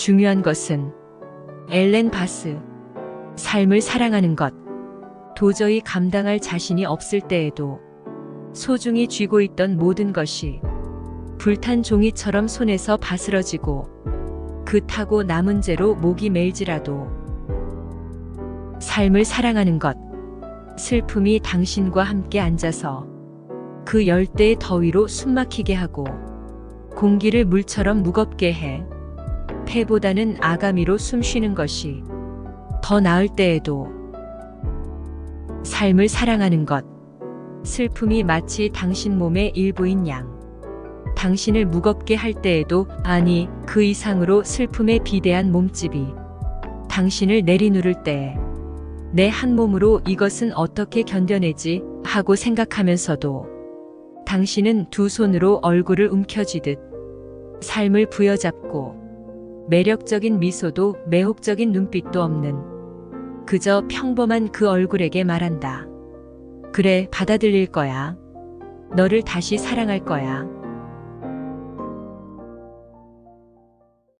중요한 것은 엘렌 바스. 삶을 사랑하는 것. 도저히 감당할 자신이 없을 때에도 소중히 쥐고 있던 모든 것이 불탄 종이처럼 손에서 바스러지고 그 타고 남은 죄로 목이 메일지라도 삶을 사랑하는 것. 슬픔이 당신과 함께 앉아서 그 열대의 더위로 숨막히게 하고 공기를 물처럼 무겁게 해 폐보다는 아가미로 숨 쉬는 것이 더 나을 때에도 삶을 사랑하는 것. 슬픔이 마치 당신 몸의 일부인 양. 당신을 무겁게 할 때에도 아니 그 이상으로 슬픔의 비대한 몸집이 당신을 내리누를 때에 내 한 몸으로 이것은 어떻게 견뎌내지 하고 생각하면서도 당신은 두 손으로 얼굴을 움켜쥐듯 삶을 부여잡고 매력적인 미소도 매혹적인 눈빛도 없는 그저 평범한 그 얼굴에게 말한다. 그래, 받아들일 거야. 너를 다시 사랑할 거야.